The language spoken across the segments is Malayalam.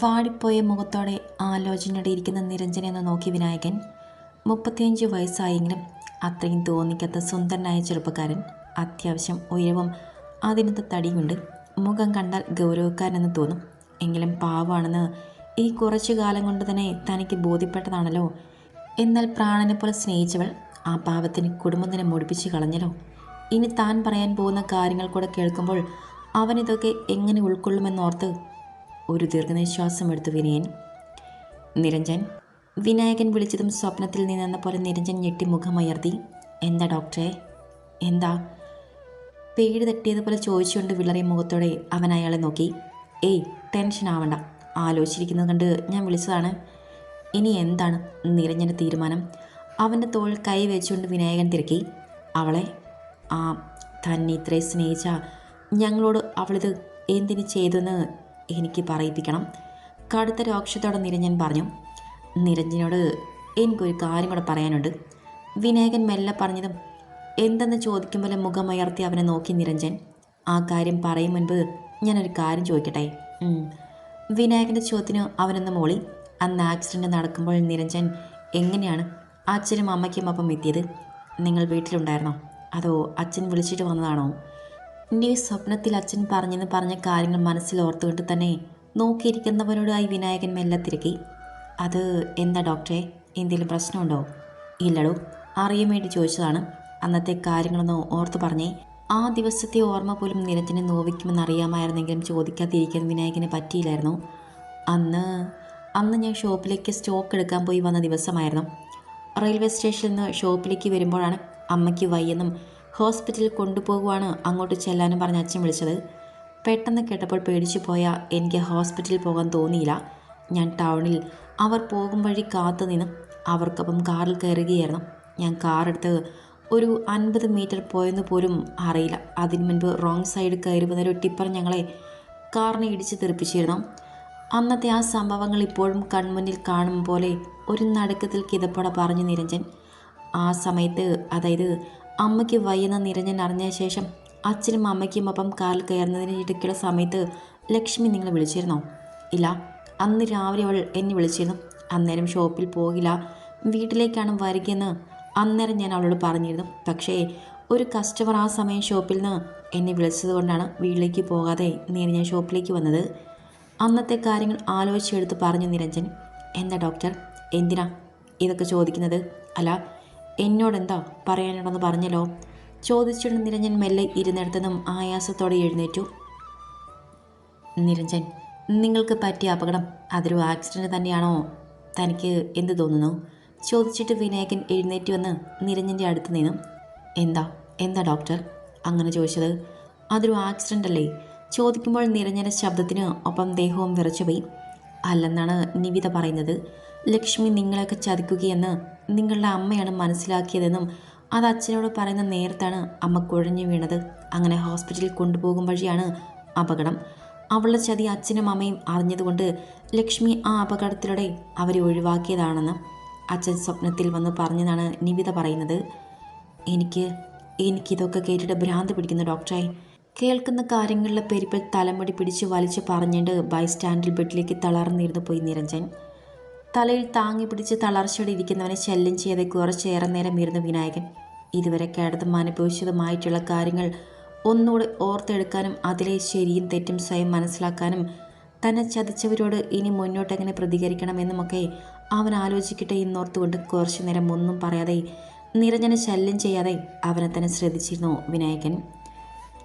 വാടിപ്പോയ മുഖത്തോടെ ആലോചനയുടെ നിരഞ്ജനെ എന്ന് നോക്കി വിനായകൻ. മുപ്പത്തിയഞ്ച് വയസ്സായെങ്കിലും അത്രയും തോന്നിക്കാത്ത സുന്ദരനായ ചെറുപ്പക്കാരൻ. അത്യാവശ്യം ഉയരവും അതിനകത്ത് തടിയുണ്ട് മുഖം കണ്ടാൽ ഗൗരവക്കാരനെന്ന് തോന്നും. എങ്കിലും പാവമാണെന്ന് ഈ കുറച്ചു കാലം കൊണ്ട് തന്നെ തനിക്ക് ബോധ്യപ്പെട്ടതാണല്ലോ. എന്നാൽ പ്രാണനെ പോലെ സ്നേഹിച്ചവൾ ആ പാവത്തിന് കുടുംബം തന്നെ മുടിപ്പിച്ച് കളഞ്ഞല്ലോ. ഇനി താൻ പറയാൻ പോകുന്ന കാര്യങ്ങൾ കൂടെ കേൾക്കുമ്പോൾ അവനിതൊക്കെ എങ്ങനെ ഉൾക്കൊള്ളുമെന്നോർത്ത് ഒരു ദീർഘനിശ്വാസം എടുത്തു വിനയൻ. നിരഞ്ജൻ വിനായകൻ വിളിച്ചതും സ്വപ്നത്തിൽ നിന്നെന്ന പോലെ നിരഞ്ജൻ ഞെട്ടി മുഖമയർത്തി. എന്താ ഡോക്ടറെ? എന്താ? പേടി തട്ടിയതുപോലെ ചോദിച്ചുകൊണ്ട് വിളറിയ മുഖത്തോടെ അവൻ അയാളെ നോക്കി. ഏയ് ടെൻഷൻ ആവണ്ട. ആലോചിച്ചിരിക്കുന്നത് കണ്ട് ഞാൻ വിളിച്ചതാണ്. ഇനി എന്താണ് നിരഞ്ജന്റെ തീരുമാനം? അവന്റെ തോൾ കൈ വെച്ചുകൊണ്ട് വിനായകൻ തിരക്കി. അവളെ? ആ തന്നെ ഇത്രയും സ്നേഹിച്ച ഞങ്ങളോട് അവളിത് എന്തിനു ചെയ്തെന്ന് എനിക്ക് പറയിപ്പിക്കണം. കടുത്ത രോക്ഷത്തോടെ നിരഞ്ജൻ പറഞ്ഞു നിരഞ്ജനോട് എനിക്കൊരു കാര്യം കൂടെ പറയാനുണ്ട്. വിനായകൻ മെല്ലെ പറഞ്ഞതും എന്തെന്ന് ചോദിക്കുമ്പോൾ മുഖമയർത്തി അവനെ നോക്കി നിരഞ്ജൻ. ആ കാര്യം പറയും മുൻപ് ഞാനൊരു കാര്യം ചോദിക്കട്ടെ. വിനായകന്റെ ചോദ്യത്തിന് അവനൊന്ന് മോളി. അന്ന് ആക്സിഡന്റ് നടക്കുമ്പോൾ നിരഞ്ജൻ എങ്ങനെയാണ് അച്ഛനും അമ്മയ്ക്കും ഒപ്പം എത്തിയത്? നിങ്ങൾ വീട്ടിലുണ്ടായിരുന്നോ? അതോ അച്ഛൻ വിളിച്ചിട്ട് വന്നതാണോ? നീ സ്വപ്നത്തിൽ അച്ഛൻ പറഞ്ഞെന്ന് പറഞ്ഞ കാര്യങ്ങൾ മനസ്സിൽ ഓർത്തുകൊണ്ട് തന്നെ നോക്കിയിരിക്കുന്നവനോടായി വിനായകൻ മെല്ലെ തിരക്കി. അത് എന്താ ഡോക്ടറെ? എന്തെങ്കിലും പ്രശ്നമുണ്ടോ? ഇല്ലടോ അറിയാൻ വേണ്ടി ചോദിച്ചതാണ്. അന്നത്തെ കാര്യങ്ങളൊന്ന് ഓർത്തു പറഞ്ഞേ. ആ ദിവസത്തെ ഓർമ്മ പോലും നിരഞ്ജനെ നോവിക്കുമെന്ന് അറിയാമായിരുന്നെങ്കിലും ചോദിക്കാതിരിക്കാൻ വിനായകന് പറ്റിയില്ലായിരുന്നു. അന്ന് അന്ന് ഞാൻ ഷോപ്പിലേക്ക് സ്റ്റോക്ക് എടുക്കാൻ പോയി വന്ന ദിവസമായിരുന്നു. റെയിൽവേ സ്റ്റേഷനിൽ നിന്ന് ഷോപ്പിലേക്ക് വരുമ്പോഴാണ് അമ്മയ്ക്ക് വയ്യെന്നും ഹോസ്പിറ്റലിൽ കൊണ്ടുപോകുവാണ് അങ്ങോട്ട് ചെല്ലാനും പറഞ്ഞ് അച്ഛൻ വിളിച്ചത്. പെട്ടെന്ന് കേട്ടപ്പോൾ പേടിച്ചു പോയ എനിക്ക് ഹോസ്പിറ്റലിൽ പോകാൻ തോന്നിയില്ല. ഞാൻ ടൗണിൽ അവർ പോകും വഴി കാത്തു നിന്ന് അവർക്കൊപ്പം കാറിൽ കയറുകയായിരുന്നു. ഞാൻ കാറെടുത്ത് ഒരു അൻപത് മീറ്റർ പോയെന്ന് പോലും അറിയില്ല. അതിനു മുൻപ് റോങ് സൈഡ് കയറി വന്നൊരു ടിപ്പർ ഞങ്ങളെ കാറിനെ ഇടിച്ച് തെറിപ്പിച്ചിരുന്നു. അന്നത്തെ ആ സംഭവങ്ങൾ ഇപ്പോഴും കൺമുന്നിൽ കാണും പോലെ ഒരു നടുക്കത്തിൽ കിതപ്പട പറഞ്ഞു നിരഞ്ജൻ. ആ സമയത്ത് അതായത് അമ്മയ്ക്ക് വയ്യെന്ന നിരഞ്ജൻ അറിഞ്ഞ ശേഷം അച്ഛനും അമ്മയ്ക്കും ഒപ്പം കാറിൽ കയറുന്നതിന് ഇടയ്ക്കുള്ള സമയത്ത് ലക്ഷ്മി നിങ്ങളെ വിളിച്ചിരുന്നോ? ഇല്ല. അന്ന് രാവിലെ അവൾ എന്നെ വിളിച്ചിരുന്നു. അന്നേരം ഷോപ്പിൽ പോകില്ല. വീട്ടിലേക്കാണ് വരികയെന്ന് അന്നേരം ഞാൻ അവളോട് പറഞ്ഞിരുന്നു. പക്ഷേ ഒരു കസ്റ്റമർ ആ സമയം ഷോപ്പിൽ നിന്ന് എന്നെ വിളിച്ചതുകൊണ്ടാണ് വീട്ടിലേക്ക് പോകാതെ നേരെ ഞാൻ ഷോപ്പിലേക്ക് വന്നത്. അന്നത്തെ കാര്യങ്ങൾ ആലോചിച്ചെടുത്ത് പറഞ്ഞു നിരഞ്ജൻ. എന്താ ഡോക്ടർ? എന്തിനാ ഇതൊക്കെ ചോദിക്കുന്നത്? അല്ല എന്നോടെന്താ പറയാനുണ്ടെന്ന് പറഞ്ഞല്ലോ. ചോദിച്ചിട്ട് നിരഞ്ജൻ മെല്ലെ ഇരുന്നിടത്തുനിന്നും ആയാസത്തോടെ എഴുന്നേറ്റു. നിരഞ്ജൻ നിങ്ങൾക്ക് പറ്റിയ അപകടം അതൊരു ആക്സിഡന്റ് തന്നെയാണോ? തനിക്ക് എന്ത് തോന്നുന്നു? ചോദിച്ചിട്ട് വിനായകൻ എഴുന്നേറ്റ് വന്ന് നിരഞ്ജന്റെ അടുത്ത് നിന്നും. എന്താ? എന്താ ഡോക്ടർ അങ്ങനെ ചോദിച്ചത്. അതൊരു ആക്സിഡന്റ് അല്ലേ? ചോദിക്കുമ്പോൾ നിരഞ്ജന്റെ ശബ്ദത്തിന് ഒപ്പം ദേഹവും വിറച്ചുപോയി. അല്ലെന്നാണ് നിവിത പറയുന്നത്. ലക്ഷ്മി നിങ്ങളെയൊക്കെ ചതിക്കുകയെന്ന് നിങ്ങളുടെ അമ്മയാണ് മനസ്സിലാക്കിയതെന്നും അത് അച്ഛനോട് പറയുന്ന നേരത്താണ് അമ്മ കുഴഞ്ഞു വീണത്. അങ്ങനെ ഹോസ്പിറ്റലിൽ കൊണ്ടുപോകും വഴിയാണ് അപകടം. അവളുടെ ചതി അച്ഛനും അമ്മയും അറിഞ്ഞതുകൊണ്ട് ലക്ഷ്മി ആ അപകടത്തിലൂടെ അവരെ ഒഴിവാക്കിയതാണെന്ന് അച്ഛൻ സ്വപ്നത്തിൽ വന്ന് പറഞ്ഞതാണ് നിവിത പറയുന്നത്. എനിക്ക് എനിക്കിതൊക്കെ കേട്ടിട്ട് ഭ്രാന്ത് പിടിക്കുന്നു ഡോക്ടറെ. കേൾക്കുന്ന കാര്യങ്ങളിലെ പെരുപ്പിൽ തലമുടി പിടിച്ച് വലിച്ചു പറഞ്ഞിട്ട് ബൈസ്റ്റാൻഡിൽ ബെഡിലേക്ക് തളർന്നിരുന്നു പോയി നിരഞ്ജൻ. തലയിൽ താങ്ങി പിടിച്ച് തളർച്ചയോടെ ഇരിക്കുന്നവനെ ശല്യം ചെയ്യാതെ കുറച്ചേറെ നേരം ഇരുന്നു വിനായകൻ. ഇതുവരെ കേടതും അനുഭവിച്ചതുമായിട്ടുള്ള കാര്യങ്ങൾ ഒന്നുകൂടെ ഓർത്തെടുക്കാനും അതിലെ ശരിയും തെറ്റും സ്വയം മനസ്സിലാക്കാനും തന്നെ ചതിച്ചവരോട് ഇനി മുന്നോട്ട് എങ്ങനെ പ്രതികരിക്കണമെന്നുമൊക്കെ അവൻ ആലോചിക്കട്ടെ എന്നോർത്തുകൊണ്ട് കുറച്ചു നേരം ഒന്നും പറയാതെ നിരഞ്ജനെ ശല്യം ചെയ്യാതെ അവനെ തന്നെ ശ്രദ്ധിച്ചിരുന്നു വിനായകൻ.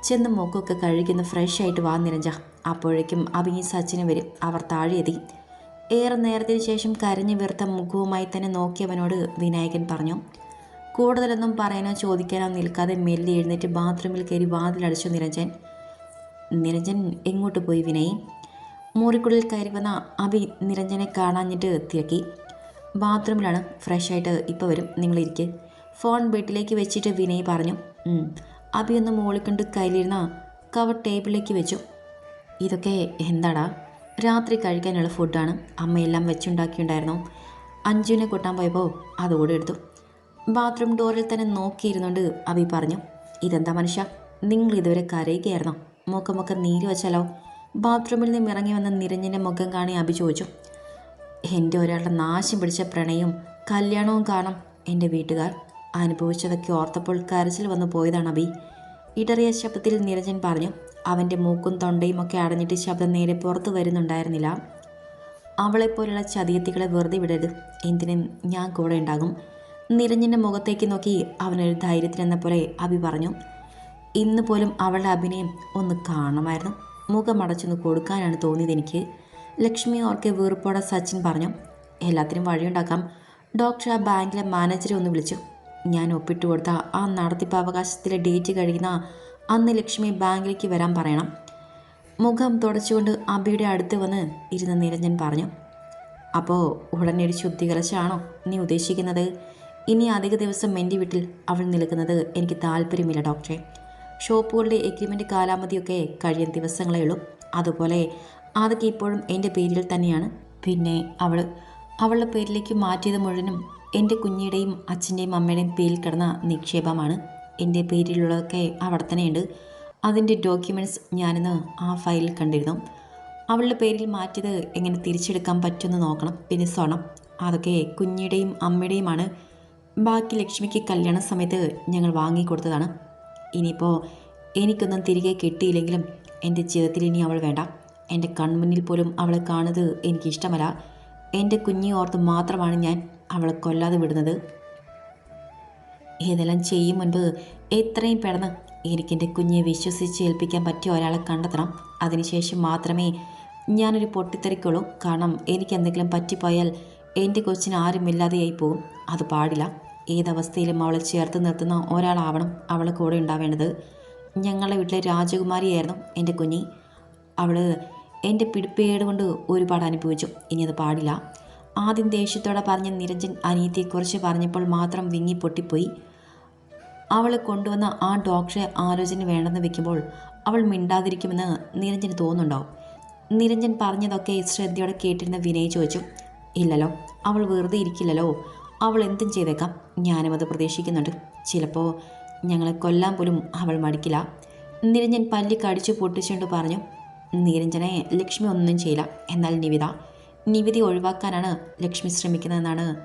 ചെന്ന് മൂക്കൊക്കെ കഴുകുന്ന ഫ്രഷ് ആയിട്ട് വാ നിരഞ്ജ. അപ്പോഴേക്കും അഭിയും സച്ചിന് വരും. അവർ താഴെയെത്തി. ഏറെ നേരത്തിന് ശേഷം കരഞ്ഞു വീർത്ത മുഖവുമായി തന്നെ നോക്കിയവനോട് വിനായകൻ പറഞ്ഞു കൂടുതലൊന്നും പറയാനോ ചോദിക്കാനോ നിൽക്കാതെ മെല്ലെ എഴുന്നേറ്റ് ബാത്റൂമിൽ കയറി വാതിലടച്ചു നിരഞ്ജൻ. നിരഞ്ജൻ എങ്ങോട്ട് പോയി വിനയ്? മുറിക്കുള്ളിൽ കയറി വന്ന അഭി നിരഞ്ജനെ കാണാഞ്ഞിട്ട് തിരക്കി. ബാത്റൂമിലാണ് ഫ്രഷ് ആയിട്ട് ഇപ്പോൾ വരും നിങ്ങളിരിക്ക് ഫോൺ ബെഡിലേക്ക് വെച്ചിട്ട് വിനയ് പറഞ്ഞു. അഭി ഒന്ന് മോളിക്കൊണ്ട് കയ്യിലിരുന്ന കവർ ടേബിളിലേക്ക് വെച്ചു. ഇതൊക്കെ എന്താടാ? രാത്രി കഴിക്കാനുള്ള ഫുഡാണ് അമ്മയെല്ലാം വെച്ചുണ്ടാക്കിയിട്ടുണ്ടായിരുന്നു. അഞ്ജുവിനെ കൊട്ടാൻ പോയപ്പോൾ അതുകൂടെ എടുത്തു. ബാത്റൂം ഡോറിൽ തന്നെ നോക്കിയിരുന്നുകൊണ്ട് അബി പറഞ്ഞു ഇതെന്താ മനുഷ്യ? നിങ്ങൾ ഇതുവരെ കരയുകയായിരുന്നോ? മുഖമൊക്കെ നീര് വെച്ചാലോ? ബാത്റൂമിൽ നിന്നും ഇറങ്ങി വന്ന നിരഞ്ഞിന്റെ മുഖം കാണി അബി ചോദിച്ചു എന്റെ ഒരാളുടെ നാശം പിടിച്ച പ്രണയവും കല്യാണവും കാണും എന്റെ വീട്ടുകാർ. അനുഭവിച്ചതൊക്കെ ഓർത്തപ്പോൾ കരച്ചിൽ വന്നു പോയതാണ് അബി ഇടറിയ ശബ്ദത്തിൽ നിരഞ്ജൻ പറഞ്ഞു അവന്റെ മൂക്കും തൊണ്ടയും ഒക്കെ അടഞ്ഞിട്ട് ശബ്ദം നേരെ പുറത്തു വരുന്നുണ്ടായിരുന്നില്ല. അവളെപ്പോലുള്ള ചതിയത്തികളെ വെറുതെ വിടരുത്. എന്തിനും ഞാൻ കൂടെ ഉണ്ടാകും? നിരഞ്ജന്റെ മുഖത്തേക്ക് നോക്കി അവനൊരു ധൈര്യത്തിനെന്ന പോലെ അഭി പറഞ്ഞു. ഇന്ന് പോലും അവളുടെ അഭിനയം ഒന്ന് കാണണമായിരുന്നു. മുഖമടച്ചൊന്ന് കൊടുക്കാനാണ് തോന്നിയത് എനിക്ക്. ലക്ഷ്മി ഓർക്കെ വീർപ്പോടെ സച്ചിൻ പറഞ്ഞു. എല്ലാത്തിനും വഴിയുണ്ടാക്കാം. ഡോക്ടർ ആ ബാങ്കിലെ മാനേജറെ ഒന്ന് വിളിച്ചു. ഞാൻ ഒപ്പിട്ട് കൊടുത്ത ആ നടത്തിപ്പ് അവകാശത്തിലെ ഡേറ്റ് കഴിയുന്ന അന്ന് ലക്ഷ്മി ബാങ്കിലേക്ക് വരാൻ പറയണം. മുഖം തുടച്ചുകൊണ്ട് അബിയുടെ അടുത്ത് വന്ന് ഇരുന്ന് നിരഞ്ജൻ പറഞ്ഞു അപ്പോൾ ഉടനെ ഒരു ശുദ്ധീകരശാണോ നീ ഉദ്ദേശിക്കുന്നത്? ഇനി അധിക ദിവസം എന്റെ വീട്ടിൽ അവൾ നിൽക്കുന്നത് എനിക്ക് താല്പര്യമില്ല ഡോക്ടറെ. ഷോപ്പുകളുടെ എഗ്രിമെന്റ് കാലാമതിയൊക്കെ കഴിയുന്ന ദിവസങ്ങളേ ഉള്ളൂ. അതുപോലെ അതൊക്കെ ഇപ്പോഴും എന്റെ പേരിൽ തന്നെയാണ്. പിന്നെ അവൾ അവളുടെ പേരിലേക്ക് മാറ്റിയത് മുഴുവനും എന്റെ കുഞ്ഞിയുടെയും അച്ഛന്റെയും അമ്മയുടെയും പേരിൽ കിടന്ന നിക്ഷേപമാണ്. എന്റെ പേരിലുള്ളതൊക്കെ അവിടെ തന്നെയുണ്ട്. അതിന്റെ ഡോക്യുമെന്റ്സ് ഞാനിന്ന് ആ ഫയലിൽ കണ്ടിരുന്നു. അവളുടെ പേരിൽ മാറ്റിയത് എങ്ങനെ തിരിച്ചെടുക്കാൻ പറ്റുമെന്ന് നോക്കണം. പിന്നെ സ്വർണം. അതൊക്കെ കുഞ്ഞിയുടെയും അമ്മയുടെയുമാണ്. ബാക്കി ലക്ഷ്മിക്ക് കല്യാണ സമയത്ത് ഞങ്ങൾ വാങ്ങിക്കൊടുത്തതാണ്. ഇനിയിപ്പോൾ എനിക്കൊന്നും തിരികെ കിട്ടിയില്ലെങ്കിലും എന്റെ ജീവിതത്തിൽ ഇനി അവൾ വേണ്ട. എന്റെ കൺമുന്നിൽ പോലും അവളെ കാണുന്നത് എനിക്കിഷ്ടമല്ല. എന്റെ കുഞ്ഞി ഓർത്ത് മാത്രമാണ് ഞാൻ അവളെ കൊല്ലാതെ വിടുന്നത്. ഇതെല്ലാം ചെയ്യും മുൻപ് എത്രയും പെട്ടെന്ന് എനിക്കെന്റെ കുഞ്ഞെ വിശ്വസിച്ച് ഏൽപ്പിക്കാൻ പറ്റിയ ഒരാളെ കണ്ടെത്തണം. അതിനുശേഷം മാത്രമേ ഞാനൊരു പൊട്ടിത്തെറിക്കുള്ളൂ. കാരണം എനിക്ക് എന്തെങ്കിലും പറ്റിപ്പോയാൽ എന്റെ കൊച്ചിന് ആരുമില്ലാതെയായി പോകും അത് പാടില്ല. ഏതവസ്ഥയിലും അവളെ ചേർത്ത് നിർത്തുന്ന ഒരാളാവണം അവളെ കൂടെ ഉണ്ടാവേണ്ടത്. ഞങ്ങളുടെ വീട്ടിലെ രാജകുമാരിയായിരുന്നു എന്റെ കുഞ്ഞി. അവൾ എന്റെ പിടിപ്പേട് കൊണ്ട് ഒരുപാട് അനുഭവിച്ചു. ഇനി അത് പാടില്ല. ആദ്യം ദേഷ്യത്തോടെ പറഞ്ഞ നിരഞ്ജൻ അനിയത്തെക്കുറിച്ച് പറഞ്ഞപ്പോൾ മാത്രം വിങ്ങി പൊട്ടിപ്പോയി. അവളെ കൊണ്ടുവന്ന ആ ഡോക്ടറെ ആലോചന വേണ്ടെന്ന് വെക്കുമ്പോൾ അവൾ മിണ്ടാതിരിക്കുമെന്ന് നിരഞ്ജന് തോന്നുന്നുണ്ടാവും. നിരഞ്ജൻ പറഞ്ഞതൊക്കെ ശ്രദ്ധയോടെ കേട്ടിരുന്ന വിനയ് ചോദിച്ചു ഇല്ലല്ലോ അവൾ വെറുതെ ഇരിക്കില്ലല്ലോ. അവൾ എന്തും ചെയ്തേക്കാം. ഞാനും അത് പ്രതീക്ഷിക്കുന്നുണ്ട്. ചിലപ്പോൾ ഞങ്ങളെ കൊല്ലാൻ പോലും അവൾ മടിക്കില്ല. നിരഞ്ജൻ പല്ലി കടിച്ചു പൊട്ടിച്ചുകൊണ്ട് പറഞ്ഞു നിരഞ്ജനെ ലക്ഷ്മി ഒന്നും ചെയ്യില്ല. എന്നാൽ നിവിത നിവിധി ഒഴിവാക്കാനാണ് ലക്ഷ്മി ശ്രമിക്കുന്നതെന്നാണ്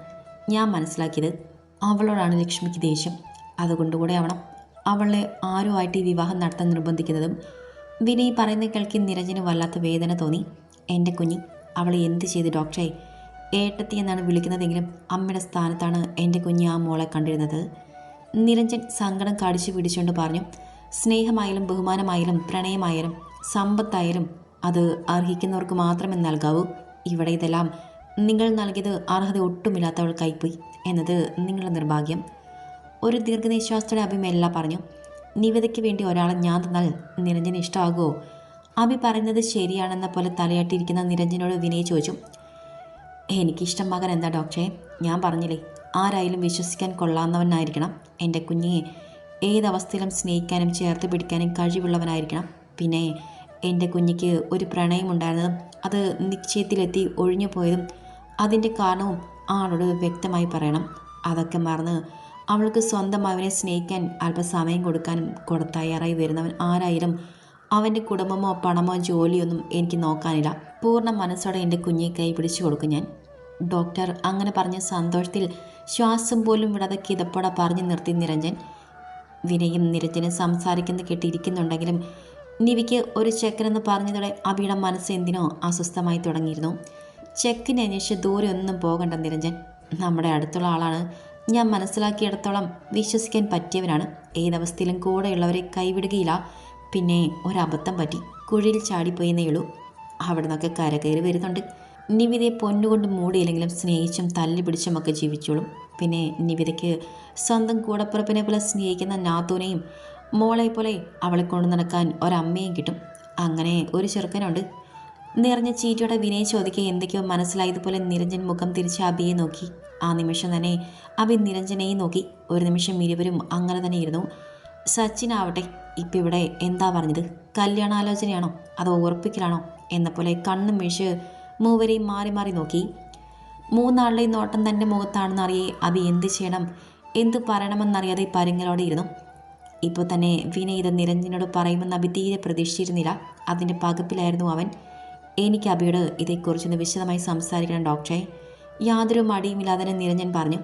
ഞാൻ മനസ്സിലാക്കിയത്. അവളോടാണ് ലക്ഷ്മിക്ക് ദേഷ്യം. അതുകൊണ്ടുകൂടെ ആവണം. അവളെ ആരുമായിട്ട് ഈ വിവാഹം നടത്താൻ നിർബന്ധിക്കുന്നതും? വിനയ് പറയുന്ന കേൾക്കി നിരഞ്ജന് വല്ലാത്ത വേദന തോന്നി. എന്റെ കുഞ്ഞി അവളെ എന്ത് ചെയ്ത് ഡോക്ടറെ? ഏട്ടത്തി എന്നാണ് വിളിക്കുന്നതെങ്കിലും അമ്മയുടെ സ്ഥാനത്താണ് എന്റെ കുഞ്ഞ് ആ മോളെ കണ്ടിരുന്നത്. നിരഞ്ജൻ സങ്കടം കടിച്ചു പിടിച്ചുകൊണ്ട് പറഞ്ഞു. സ്നേഹമായാലും ബഹുമാനമായാലും പ്രണയമായാലും സമ്പത്തായാലും അത് അർഹിക്കുന്നവർക്ക് മാത്രമേ നൽകാവൂ. ഇവിടെ ഇതെല്ലാം നിങ്ങൾ നൽകിയത് അർഹത ഒട്ടുമില്ലാത്തവൾ കൈപ്പോയി എന്നത് നിങ്ങളുടെ നിർഭാഗ്യം. ഒരു ദീർഘനിശ്വാസത്തോടെ അഭി മെല്ല പറഞ്ഞു നിവേദയ്ക്ക് വേണ്ടി ഒരാളെ ഞാൻ തന്നാൽ നിരഞ്ജന് ഇഷ്ടമാകുമോ അഭി പറയുന്നത് ശരിയാണെന്ന പോലെ തലയാട്ടിയിരിക്കുന്ന നിരഞ്ജനോട് വിനയ് ചോദിച്ചു എനിക്കിഷ്ടം മകൻ എന്താ ഡോക്ടറെ? ഞാൻ പറഞ്ഞില്ലേ ആരായാലും വിശ്വസിക്കാൻ കൊള്ളാവുന്നവനായിരിക്കണം. എന്റെ കുഞ്ഞിയെ ഏതവസ്ഥയിലും സ്നേഹിക്കാനും ചേർത്ത് പിടിക്കാനും കഴിവുള്ളവനായിരിക്കണം. പിന്നെ എന്റെ കുഞ്ഞിക്ക് ഒരു പ്രണയമുണ്ടായിരുന്നതും അത് നിശ്ചയത്തിലെത്തി ഒഴിഞ്ഞു പോയതും അതിന്റെ കാരണവും ആളോട് വ്യക്തമായി പറയണം. അതൊക്കെ മറന്ന് അവൾക്ക് സ്വന്തം അവനെ സ്നേഹിക്കാൻ അല്പസമയം കൊടുക്കാനും കൂടെ തയ്യാറായി വരുന്നവൻ ആരായാലും അവന്റെ കുടുംബമോ പണമോ ജോലിയൊന്നും എനിക്ക് നോക്കാനില്ല. പൂർണ മനസ്സോടെ എന്റെ കുഞ്ഞെ കൈ പിടിച്ചു കൊടുക്കും ഞാൻ. ഡോക്ടർ അങ്ങനെ പറഞ്ഞ സന്തോഷത്തിൽ ശ്വാസം പോലും വിടാതെ കിതപ്പോടെ പറഞ്ഞു നിർത്തി നിരഞ്ജൻ. വിനയും നിരഞ്ജനും സംസാരിക്കുന്ന കേട്ടിരിക്കുന്നുണ്ടെങ്കിലും നിവിക്ക് ഒരു ചെക്കനെന്ന് പറഞ്ഞതോടെ അബിയുടെ മനസ്സ് എന്തിനോ അസ്വസ്ഥമായി തുടങ്ങിയിരുന്നു. ചെക്കിനെ അന്വേഷിച്ച് ദൂരെ ഒന്നും പോകണ്ട നിരഞ്ജൻ നമ്മുടെ അടുത്തുള്ള ആളാണ്. ഞാൻ മനസ്സിലാക്കിയിടത്തോളം വിശ്വസിക്കാൻ പറ്റിയവനാണ്. ഏതവസ്ഥയിലും കൂടെയുള്ളവരെ കൈവിടുകയില്ല. പിന്നെ ഒരബദ്ധം പറ്റി കുഴിയിൽ ചാടിപ്പോയെന്നേ ഉള്ളൂ. അവിടെ നിന്നൊക്കെ കരകയറി വരുന്നുണ്ട്. നിവിതയെ പൊന്നുകൊണ്ട് മൂടിയില്ലെങ്കിലും സ്നേഹിച്ചും തല്ലി പിടിച്ചുമൊക്കെ ജീവിച്ചോളും. പിന്നെ നിവിതയ്ക്ക് സ്വന്തം കൂടപ്പുറപ്പിനെ പോലെ സ്നേഹിക്കുന്ന നാത്തൂനെയും മോളെ പോലെ അവളെ കൊണ്ടു നടക്കാൻ ഒരമ്മയും കിട്ടും. അങ്ങനെ ഒരു ചെറുക്കനുണ്ട്. നിറഞ്ഞ ചീറ്റയുടെ വിനയ് ചോദിക്കുക എന്തൊക്കെയോ മനസ്സിലായതുപോലെ നിരഞ്ജൻ മുഖം തിരിച്ച് അബിയെ നോക്കി. ആ നിമിഷം തന്നെ അബി നിരഞ്ജനെയും നോക്കി. ഒരു നിമിഷം ഇരുവരും അങ്ങനെ തന്നെ ഇരുന്നു. സച്ചിൻ ആവട്ടെ ഇപ്പം ഇവിടെ എന്താ പറഞ്ഞത്? കല്യാണാലോചനയാണോ? അതോ ഉറപ്പിക്കലാണോ? എന്ന പോലെ കണ്ണും മീഷ് മൂവരെയും മാറി മാറി നോക്കി. മൂന്നാളുടെയും നോട്ടം തന്റെ മുഖത്താണെന്ന് അറിയേ അബി എന്ത് ചെയ്യണം? എന്ത് പറയണമെന്നറിയാതെ പരുങ്ങലോടെ ഇരുന്നു. ഇപ്പോൾ തന്നെ വിനയ് ഇത് നിരഞ്ജനോട് പറയുമെന്ന് അഭി തീരെ പ്രതീക്ഷിച്ചിരുന്നില്ല. അതിന്റെ പകപ്പിലായിരുന്നു അവൻ. എനിക്ക് അഭിയോട് ഇതേക്കുറിച്ചൊന്ന് വിശദമായി സംസാരിക്കണം ഡോക്ടറെ. യാതൊരു മടിയുമില്ലാതെ തന്നെ നിരഞ്ജൻ പറഞ്ഞു.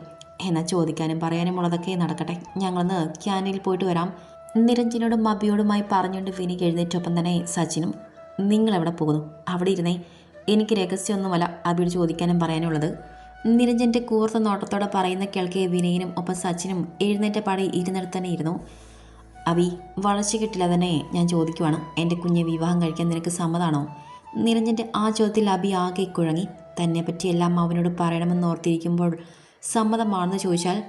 എന്നാൽ ചോദിക്കാനും പറയാനും ഉള്ളതൊക്കെ നടക്കട്ടെ. ഞങ്ങളൊന്ന് ക്യാനിൽ പോയിട്ട് വരാം. നിരഞ്ജനോടും അഭിയോടുമായി പറഞ്ഞുകൊണ്ട് വിനിക്ക് എഴുന്നേറ്റൊപ്പം തന്നെ സച്ചിനും നിങ്ങളെവിടെ പോകുന്നു? അവിടെ ഇരുന്നേ. എനിക്ക് രഹസ്യമൊന്നുമല്ല അഭിയോട് ചോദിക്കാനും പറയാനുള്ളത്. നിരഞ്ജന്റെ കൂർത്ത നോട്ടത്തോടെ പറയുന്ന കേൾക്കെ വിനയനും ഒപ്പം സച്ചിനും എഴുന്നേറ്റ പാടി ഇരുന്നിടത്ത് തന്നെ ഇരുന്നു. അബി വളർച്ച കിട്ടില്ല തന്നെ ഞാൻ ചോദിക്കുവാണ്. എന്റെ കുഞ്ഞെ വിവാഹം കഴിക്കാൻ നിനക്ക് സമ്മതാണോ? നിരഞ്ജന്റെ ആ ചോദ്യത്തിൽ അബി ആകെ കുഴങ്ങി. തന്നെ പറ്റിയെല്ലാം അവനോട് പറയണമെന്ന് ഓർത്തിരിക്കുമ്പോൾ സമ്മതമാണെന്ന് ചോദിച്ചാൽ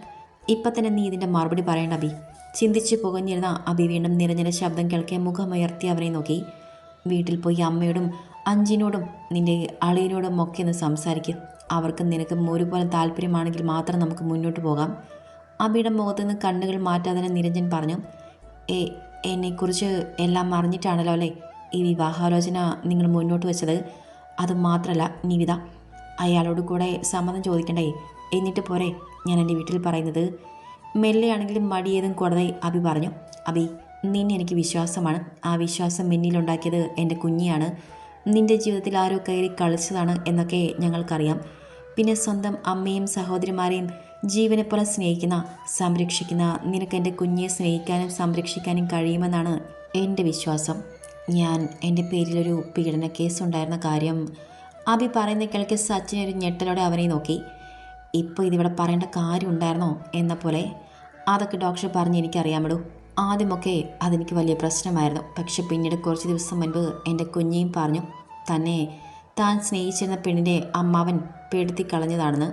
ഇപ്പം തന്നെ നീ ഇതിന്റെ മറുപടി പറയേണ്ട അബി ചിന്തിച്ച് പുകഞ്ഞിരുന്ന അബി വീണ്ടും നിരഞ്ജന്റെ ശബ്ദം കേൾക്കെ മുഖമുയർത്തി അവനെ നോക്കി. വീട്ടിൽ പോയി അമ്മയോടും അഞ്ചിനോടും നിന്റെ അളിയനോടും ഒക്കെ ഒന്ന് സംസാരിക്കും. അവർക്ക് നിനക്ക് ഒരുപോലെ താല്പര്യമാണെങ്കിൽ മാത്രം നമുക്ക് മുന്നോട്ട് പോകാം അബിയുടെ മുഖത്തു നിന്ന് കണ്ണുകൾ മാറ്റാതെ നിരഞ്ജൻ പറഞ്ഞു. ഏ എന്നെക്കുറിച്ച് എല്ലാം അറിഞ്ഞിട്ടാണല്ലോ അല്ലേ? ഈ വിവാഹാലോചന നിങ്ങൾ മുന്നോട്ട് വെച്ചത് അതുമാത്രമല്ല നിവിത. അയാളോട് കൂടെ സമ്മതം ചോദിക്കണ്ടേ? എന്നിട്ട് പോരെ ഞാൻ എന്റെ വീട്ടിൽ പറയുന്നത്. മെല്ലെയാണെങ്കിലും മടിയേതും കൂടാതെ അബി പറഞ്ഞു. അബി നിന്നെ എനിക്ക് വിശ്വാസമാണ്. ആ വിശ്വാസം എന്നിലുണ്ടാക്കിയത് എന്റെ കുഞ്ഞിയാണ്. നിന്റെ ജീവിതത്തിൽ ആരോ കയറി കളിച്ചതാണ് എന്നൊക്കെ ഞങ്ങൾക്കറിയാം. പിന്നെ സ്വന്തം അമ്മയും സഹോദരിമാരെയും ജീവനെ പോലെ സ്നേഹിക്കുന്ന സംരക്ഷിക്കുന്ന നിനക്ക് എന്റെ കുഞ്ഞിയെ സ്നേഹിക്കാനും സംരക്ഷിക്കാനും കഴിയുമെന്നാണ് എന്റെ വിശ്വാസം. ഞാൻ എന്റെ പേരിലൊരു പീഡന കേസ് ഉണ്ടായിരുന്ന കാര്യം അബി പറയുന്ന കേൾക്ക് സച്ചിൻ ഒരു ഞെട്ടലോടെ അവനെ നോക്കി. ഇപ്പോൾ ഇതിവിടെ പറയേണ്ട കാര്യം ഉണ്ടായിരുന്നോ എന്ന പോലെ അതൊക്കെ ഡോക്ടർ പറഞ്ഞ് എനിക്കറിയാമടൂ. ആദ്യമൊക്കെ അതെനിക്ക് വലിയ പ്രശ്നമായിരുന്നു. പക്ഷെ പിന്നീട് കുറച്ച് ദിവസം മുൻപ് എന്റെ കുഞ്ഞിയും പറഞ്ഞു തന്നെ താൻ സ്നേഹിച്ചിരുന്ന പെണ്ണിന്റെ അമ്മാവൻ പെടുത്തി കളഞ്ഞതാണെന്ന്.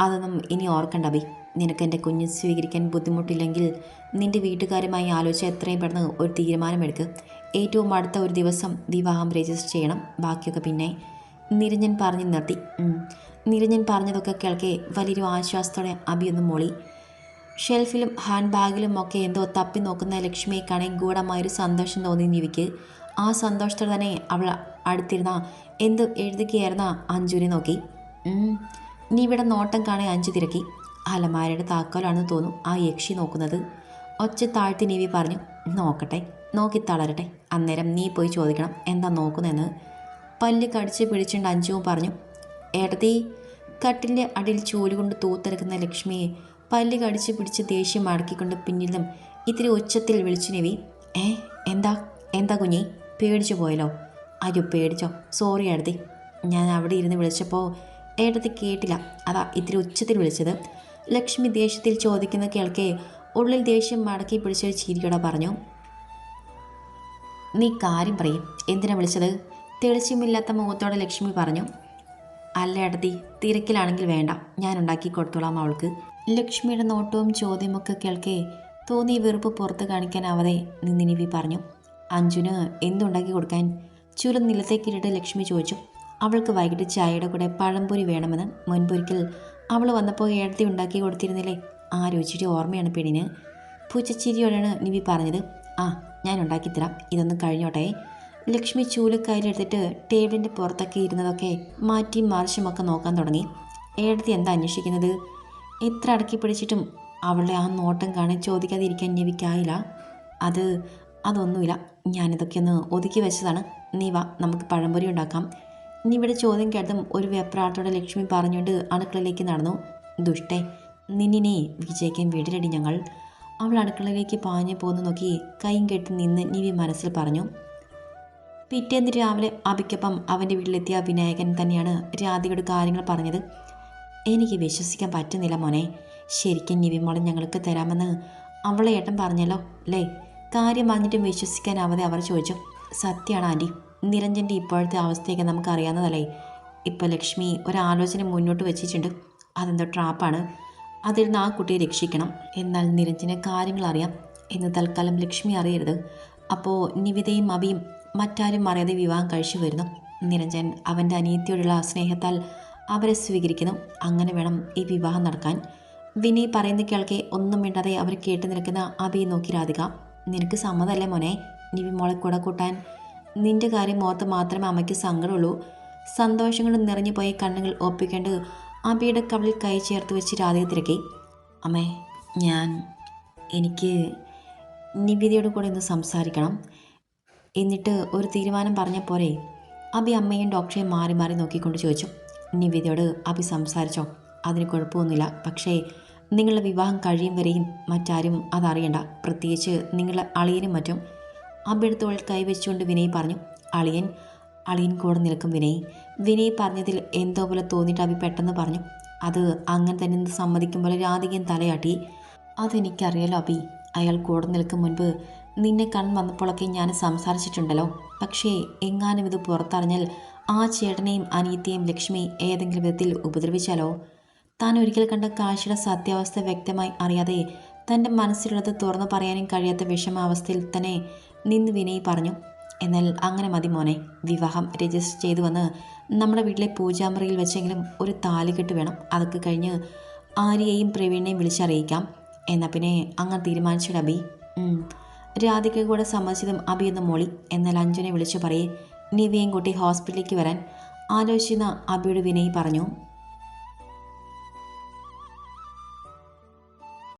അതൊന്നും ഇനി ഓർക്കണ്ട ബി നിനക്ക് എന്റെ കുഞ്ഞ് സ്വീകരിക്കാൻ ബുദ്ധിമുട്ടില്ലെങ്കിൽ നിന്റെ വീട്ടുകാരുമായി ആലോചിച്ച് എത്രയും പെട്ടെന്ന് ഒരു തീരുമാനമെടുക്ക്. ഏറ്റവും അടുത്ത ഒരു ദിവസം വിവാഹം രജിസ്റ്റർ ചെയ്യണം. ബാക്കിയൊക്കെ പിന്നെ നിരഞ്ജൻ പറഞ്ഞു നിർത്തി. നിരഞ്ജൻ പറഞ്ഞതൊക്കെ കേൾക്കെ വലിയൊരു ആശ്വാസത്തോടെ അബിയൊന്ന് മോളി. ഷെൽഫിലും ഹാൻഡ് ബാഗിലും ഒക്കെ എന്തോ തപ്പി നോക്കുന്ന ലക്ഷ്മിയെ കാണാൻ ഗൂഢമായൊരു സന്തോഷം തോന്നി നിവിക്ക്. ആ സന്തോഷത്തോടെ തന്നെ അവൾ അടുത്തിരുന്ന എന്ത് എഴുതുകയായിരുന്ന അഞ്ജുവിനെ നോക്കി. നീ ഇവിടെ നോട്ടം കാണാൻ അഞ്ചു തിരക്കി. അലമാരയുടെ താക്കോലാണെന്ന് തോന്നും ആ യക്ഷി നോക്കുന്നത്. ഒച്ച താഴ്ത്തി നിവി പറഞ്ഞു നോക്കട്ടെ. നോക്കി തളരട്ടെ. അന്നേരം നീ പോയി ചോദിക്കണം എന്താ നോക്കുന്നതെന്ന്. പല്ല് കടിച്ച് പിടിച്ചുകൊണ്ട് അഞ്ജുവും പറഞ്ഞു ഏട്ടത്തി കട്ടിലിന്റെ അടിയിൽ ചൂലുകൊണ്ട് തൂത്തെടുക്കുന്ന ലക്ഷ്മിയെ പല്ല് കടിച്ച് പിടിച്ച് ദേഷ്യം മടക്കിക്കൊണ്ട് പിന്നിൽ നിന്നും ഇത്തിരി ഉച്ചത്തിൽ വിളിച്ചു നെവി. ഏ എന്താ എന്താ കുഞ്ഞി പേടിച്ചു പോയല്ലോ? അയ്യോ പേടിച്ചോ സോറി ഏടത്തി ഞാൻ അവിടെ ഇരുന്ന് വിളിച്ചപ്പോൾ ഏട്ടത്തി കേട്ടില്ല. അതാ ഇത്തിരി ഉച്ചത്തിൽ വിളിച്ചത്. ലക്ഷ്മി ദേഷ്യത്തിൽ ചോദിക്കുന്ന കേൾക്കേ ഉള്ളിൽ ദേഷ്യം മടക്കി പിടിച്ചൊരു ചിരിയോടെ പറഞ്ഞു നീ കാര്യം പറയും. എന്തിനാ വിളിച്ചത്? തെളിച്ചുമില്ലാത്ത മുഖത്തോടെ ലക്ഷ്മി പറഞ്ഞു അല്ല ഏട്ടത്തി തിരക്കിലാണെങ്കിൽ വേണ്ട. ഞാൻ ഉണ്ടാക്കി കൊടുത്തോളാം അവൾക്ക്. ലക്ഷ്മിയുടെ നോട്ടവും ചോദ്യമൊക്കെ കേൾക്കേ തോന്നിയ വെറുപ്പ് പുറത്ത് കാണിക്കാനാവതെ നിന്നിനിവി പറഞ്ഞു അഞ്ജുന് എന്തുണ്ടാക്കി കൊടുക്കാൻ? ചുരം നിലത്തേക്കിട്ടിട്ട് ലക്ഷ്മി ചോദിച്ചു അവൾക്ക് വൈകിട്ട് ചായയുടെ കൂടെ പഴംപൊരി വേണമെന്ന്. മുൻപൊരിക്കൽ അവൾ വന്നപ്പോൾ ഏടത്തി ഉണ്ടാക്കി കൊടുത്തിരുന്നില്ലേ? ആ രുചിയുടെ ഓർമ്മയാണ് പെണ്ണിന്. പൂച്ചച്ചിരിയോടാണ് നിവി പറഞ്ഞത്. ആ ഞാൻ ഉണ്ടാക്കിത്തരാം ഇതൊന്നും കഴിഞ്ഞോട്ടെ. ലക്ഷ്മി ചൂലക്കാരിലെടുത്തിട്ട് ടേബിളിന്റെ പുറത്തൊക്കെ ഇരുന്നതൊക്കെ മാറ്റിയും മറിച്ചുമൊക്കെ നോക്കാൻ തുടങ്ങി. ഏടത്തി എന്താ അന്വേഷിക്കുന്നത്? എത്ര അടക്കി പിടിച്ചിട്ടും അവളുടെ ആ നോട്ടം കാണാൻ ചോദിക്കാതിരിക്കാൻ നിവിക്കായില്ല. അത് അതൊന്നുമില്ല. ഞാനിതൊക്കെ ഒന്ന് ഒതുക്കി വെച്ചതാണ്. നീ വാ നമുക്ക് പഴംപൊരി ഉണ്ടാക്കാം. നിവിടെ ചോദ്യം കേട്ടതും ഒരു വെപ്രാട്ടോടെ ലക്ഷ്മി പറഞ്ഞുകൊണ്ട് അടുക്കളയിലേക്ക് നടന്നു. ദുഷ്ടേ നിന്നിനെ വിജയിക്കാൻ വീട്ടിലടി ഞങ്ങൾ. അവൾ അടുക്കളയിലേക്ക് പാഞ്ഞു പോകുന്നു നോക്കി കൈയും കെട്ടി നിന്ന് നിവി മനസ്സിൽ പറഞ്ഞു പിറ്റേന്ന് രാവിലെ അബിക്കൊപ്പം അവന്റെ വീട്ടിലെത്തിയ വിനായകൻ തന്നെയാണ് രാധികയുടെ കാര്യങ്ങൾ പറഞ്ഞത്. എനിക്ക് വിശ്വസിക്കാൻ പറ്റുന്നില്ല മോനെ. ശരിക്കും നിവി നിവിമോളെ ഞങ്ങൾക്ക് തരാമെന്ന് അവളെ ഏട്ടൻ പറഞ്ഞല്ലോ അല്ലേ? കാര്യം പറഞ്ഞിട്ടും വിശ്വസിക്കാനാവാതെ അവർ ചോദിച്ചു സത്യമാണ് ആന്റി നിരഞ്ജന്റെ ഇപ്പോഴത്തെ അവസ്ഥയൊക്കെ നമുക്കറിയാവുന്നതല്ലേ? ഇപ്പോൾ ലക്ഷ്മി ഒരാലോചന മുന്നോട്ട് വെച്ചിട്ടുണ്ട്. അതെന്തോ ട്രാപ്പാണ് അതിൽ നിന്ന് ആ കുട്ടിയെ രക്ഷിക്കണം. എന്നാൽ നിരഞ്ജന് കാര്യങ്ങൾ അറിയാം. എന്ന് തൽക്കാലം ലക്ഷ്മി അറിയരുത്. അപ്പോൾ നിവിതയും അബിയും മറ്റാരും അറിയാതെ വിവാഹം കഴിച്ചു വരുന്നു. നിരഞ്ജൻ അവന്റെ അനിയത്തിയോടുള്ള സ്നേഹത്താൽ അവരെ സ്വീകരിക്കുന്നു. അങ്ങനെ വേണം ഈ വിവാഹം നടക്കാൻ. വിനി പറയുന്ന കേൾക്കെ ഒന്നും മിണ്ടാതെ അവർ കേട്ട് നിൽക്കുന്ന അബിയെ നോക്കി രാധിക. നിനക്ക് സമ്മതമല്ലേ മോനെ? നിവി മോളെ കൂടെ കൂട്ടാൻ. നിന്റെ കാര്യം ഓർത്ത് മാത്രമേ അമ്മയ്ക്ക് സങ്കടമുള്ളൂ. സന്തോഷം കൊണ്ട് നിറഞ്ഞു പോയ കണ്ണുകൾ ഒപ്പിക്കേണ്ട അബിയുടെ കവിളിൽ കൈ ചേർത്ത് വെച്ച് രാധിക തിരക്കി. അമ്മേ ഞാൻ എനിക്ക് നിവേദിയോട് കൂടെ ഒന്ന് സംസാരിക്കണം. എന്നിട്ട് ഒരു തീരുമാനം പറഞ്ഞ പോരെ അബി അമ്മയും ഡോക്ടറെയും മാറി മാറി നോക്കിക്കൊണ്ട് ചോദിച്ചു. നിവേദിയോട് അബി സംസാരിച്ചോ? അതിന് കുഴപ്പമൊന്നുമില്ല. പക്ഷേ നിങ്ങളുടെ വിവാഹം കഴിയും വരെയും മറ്റാരും അതറിയണ്ട. പ്രത്യേകിച്ച് നിങ്ങളുടെ അളിയനും മറ്റും. അബിയുടെ തോളിൽ കൈവച്ചുകൊണ്ട് വിനയ് പറഞ്ഞു. അളിയൻ അളിയൻ കൂടെ നിൽക്കും വിനയ്. വിനയ് പറഞ്ഞതിൽ എന്തോ പോലെ തോന്നിയിട്ട് അവി പെട്ടെന്ന് പറഞ്ഞു അത് അങ്ങനെ തന്നെ സമ്മതിക്കും പോലെ രാധികൻ തലയാട്ടി. അതെനിക്കറിയാലോ അബി അയാൾ കൂടെ നിൽക്കും മുൻപ് നിന്നെ കൺ വന്നപ്പോഴൊക്കെ ഞാൻ സംസാരിച്ചിട്ടുണ്ടല്ലോ. പക്ഷേ എങ്ങാനും ഇത് പുറത്തറിഞ്ഞാൽ ആ ചേട്ടനെയും അനിയത്തെയും ലക്ഷ്മി ഏതെങ്കിലും വിധത്തിൽ ഉപദ്രവിച്ചാലോ? താൻ ഒരിക്കൽ കണ്ട കാഴ്ചയുടെ സത്യാവസ്ഥ വ്യക്തമായി അറിയാതെ തന്റെ മനസ്സിലുള്ളത് തുറന്നു പറയാനും കഴിയാത്ത വിഷമാവസ്ഥയിൽ തന്നെ നിന്ന് വിനയ് പറഞ്ഞു എന്നാൽ അങ്ങനെ മതി മോനെ. വിവാഹം രജിസ്റ്റർ ചെയ്തു വന്ന് നമ്മുടെ വീട്ടിലെ പൂജാമുറിയിൽ വെച്ചെങ്കിലും ഒരു താലികെട്ട് വേണം. അതൊക്കെ കഴിഞ്ഞ് ആര്യയെയും പ്രവീണിനെയും വിളിച്ചറിയിക്കാം. എന്നാൽ പിന്നെ അങ്ങനെ തീരുമാനിച്ചു അബി. രാധിക കൂടെ സമ്മതിച്ചതും അബി എന്ന് മോളി. എന്നാൽ അഞ്ജുനെ വിളിച്ചു പറയേ. നിവിയും കൂട്ടി ഹോസ്പിറ്റലിലേക്ക് വരാൻ ആലോചിക്കുന്ന അബിയുടെ വിനയ് പറഞ്ഞു.